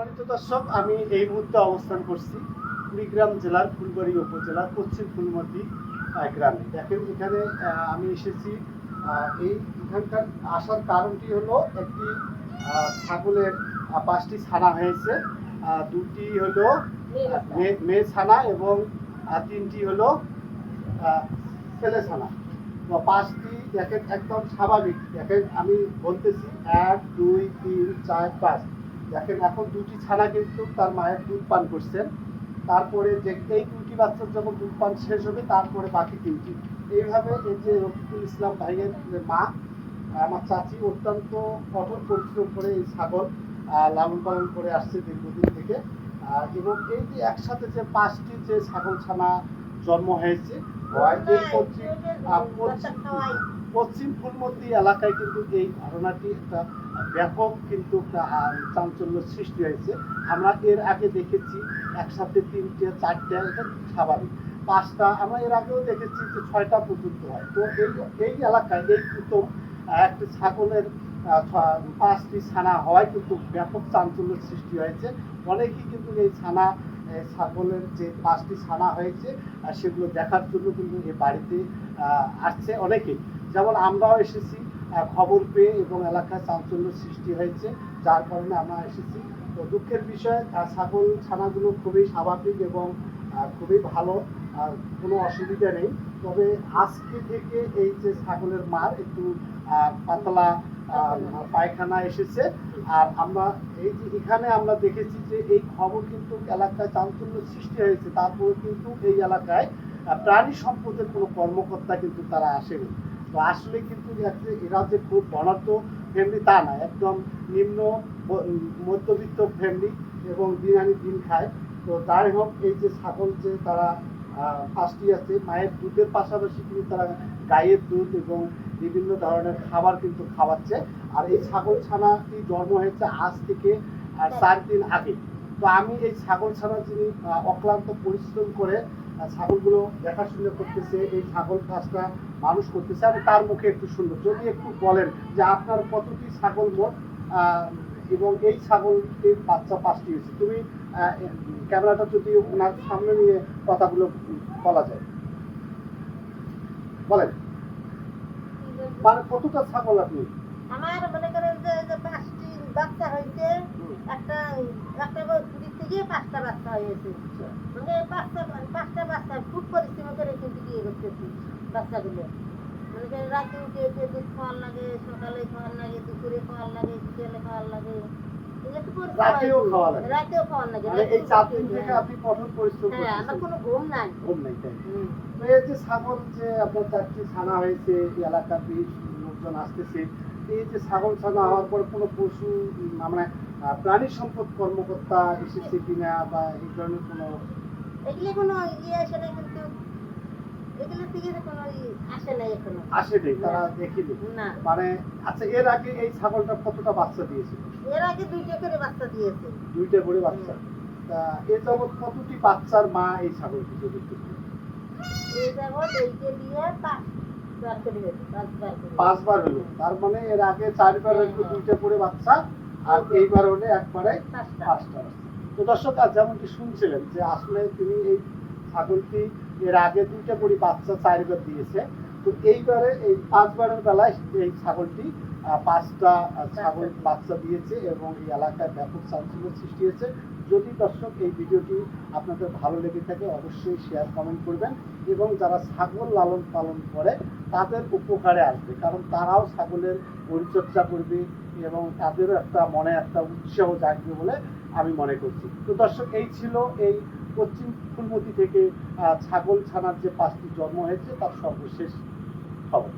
সম্মানিত দর্শক আমি এই মুহূর্তে অবস্থান করছি কুড়িগ্রাম জেলার ফুলবাড়ি উপজেলার পশ্চিম ফুলমতি গ্রামে। দেখেন, এখানে আমি এসেছি এই এখানকার আসার কারণটি হলো একটি ছাগলের পাঁচটি ছানা হয়েছে দুটি হলো মেয়ে ছানা এবং তিনটি হলো ছেলে ছানা। পাঁচটি দেখেন একদম স্বাভাবিক। দেখেন, আমি বলতেছি, এক, দুই, তিন, চার, পাঁচ। দেখেন এখন দুটি ছানা কিন্তু তার মায়ের দুধ পান করছেন। তারপরে যে এই দুটি বাচ্চার যখন দুধ পান শেষ হবে তারপরে বাকি তিনটি। এইভাবে এই যে রফিকুল ইসলাম ভাইয়ের যে মা আমার চাচি অত্যন্ত কঠোর পরিশ্রম করে এই ছাগল লালন পালন করে আসছে দীর্ঘদিন থেকে। এবং এই যে একসাথে যে পাঁচটি যে ছাগল ছানা জন্ম হয়েছে এই পশ্চিম আহ, পশ্চিম ফুলমতি এলাকায় কিন্তু এই ঘটনাটি একটা ব্যাপক কিন্তু চাঞ্চল্য সৃষ্টি হয়েছে। আমরা এর আগে দেখেছি একসাথে তিনটে, চারটে, এটা স্বাভাবিক। পাঁচটা, আমরা এর আগেও দেখেছি যে ছয়টা পর্যন্ত হয়। তো এই এই এলাকায়, এই প্রথম একটি ছাগলের পাঁচটি ছানা হওয়ায় কিন্তু ব্যাপক চাঞ্চল্য সৃষ্টি হয়েছে। অনেকেই কিন্তু এই ছানা ছাগলের যে পাঁচটি ছানা হয়েছে সেগুলো দেখার জন্য কিন্তু এই বাড়িতে আসছে অনেকেই। যেমন আমরাও এসেছি খবর পেয়ে এবং এলাকায় চাঞ্চল্য সৃষ্টি হয়েছে, যার কারণে আমরা এসেছি। তো দুঃখের বিষয় ছাগল ছানাগুলো খুবই স্বাভাবিক এবং খুবই ভালো, আর কোনো অসুবিধা নেই। তবে আজকে থেকে এই যে ছাগলের মার, একটু পাতলা পায়খানা এসেছে। আর আমরা এই যে এখানে আমরা দেখেছি যে এই খবর কিন্তু এলাকায় চাঞ্চল্য সৃষ্টি হয়েছে। তারপরে কিন্তু এই এলাকায় প্রাণী সম্পদের কোনো কর্মকর্তা কিন্তু তারা আসেনি। তো আসলে কিন্তু এরা যে খুব বনার্থ ফ্যামিলি তা না, একদম নিম্ন মধ্যবিত্ত ফ্যামিলি এবং দিন আনি দিন খায়। তো যাই হোক এই যে ছাগল যে তারা পাঁচটি আছে, মায়ের দুধের পাশাপাশি কিন্তু তারা গায়ের দুধ এবং বিভিন্ন ধরনের খাবার কিন্তু খাওয়াচ্ছে। আর এই ছাগল ছানাটি জন্ম হয়েছে আজ থেকে চার দিন আগে। তো আমি এই ছাগল ছানা যিনি অক্লান্ত পরিশ্রম করে ছাগলগুলো দেখাশোনা করতেছে, এই ছাগল কাজটা মানুষ করতেছে। আমি তার মুখে একটু শুনব যদি একটু বলেন যে আপনার কতটি ছাগল মোট এবং এই ছাগলটির বাচ্চা পাঁচটি হয়েছে? তুমি ক্যামেরাটা যদি ওনার সামনে নিয়ে কথাগুলো বলা যায়। বলেন। কতটা ছাগল আপনি আমার মনে করেন যে বাচ্চা হয়েছে একটা একটা দিক থেকে পাঁচটা বাচ্চা হয়েছে। মানে পাঁচটা পাঁচটা বাচ্চা খুব পরিশ্রম করে কিন্তু বিয়ে করতেছি বাচ্চাগুলো। মানে রাতে উঠে উঠে দুধ খাওয়ার লাগে সকালে খাওয়ার লাগে দুপুরে খাওয়ার লাগে বিকেলে খাওয়ার লাগে। এগুলো তো পরিশ্রম রাতেও খাওয়া লাগে? রাতেও খাওয়ার লাগে এই চার দিন থেকে। আপনি কঠোর পরিশ্রম হ্যাঁ আমার কোনো ঘুম নাই। ঘুম নাই তাই। এই যে ছাগল যে আপনার চারটি ছানা হয়েছে এই এলাকার লোকজন আসতেছে। এই যে ছাগল ছানা হওয়ার পর কোনো পশু মানে প্রাণী সম্পদ কর্মকর্তা এসেছে কিনা বা এই ধরনের কোনো এগুলো কোনো ইয়ে আসে না কিন্তু এগুলো থেকে কোনো আসে এখনও। আসেনি তারা দেখিনি না। মানে আচ্ছা এর আগে এই ছাগলটা কতটা বাচ্চা দিয়েছিল এর আগে দুইটা করে বাচ্চা দিয়েছে। দুইটা করে বাচ্চা। তা এ যাবৎ কতটি বাচ্চার মা এই ছাগলটি যদি একটু বলেন? এই যাবৎ এইটা দিয়ে পাঁচ পাঁচবার হলো। তার মানে এর আগে চারবার হয়তো দুইটা করে বাচ্চা আর এইবার হলে একবারে পাঁচটা। পাঁচটা তো দর্শক আজ যেমনটি শুনছিলেন যে আসলে তিনি এই ছাগলটি এর আগে দুইটা করে বাচ্চা চারবার দিয়েছে তো এইবারে এই পাঁচবারের বেলায় এই ছাগলটি পাঁচটা। ছাগল বাচ্চা দিয়েছে এবং এই এলাকায় ব্যাপক চাঞ্চল্য সৃষ্টি হয়েছে। যদি দর্শক এই ভিডিওটি আপনাদের ভালো লেগে থাকে, অবশ্যই শেয়ার কমেন্ট করবেন এবং যারা ছাগল লালন পালন করে, তাদের উপকারে আসবে। কারণ তারাও ছাগলের পরিচর্যা করবে এবং তাদেরও একটা মনে, একটা উৎসাহ জাগবে বলে আমি মনে করছি। তো দর্শক, এই ছিল এই পশ্চিম ফুলমতি থেকে ছাগল ছানার যে পাঁচটি জন্ম হয়েছে, তার সর্বশেষ খবর।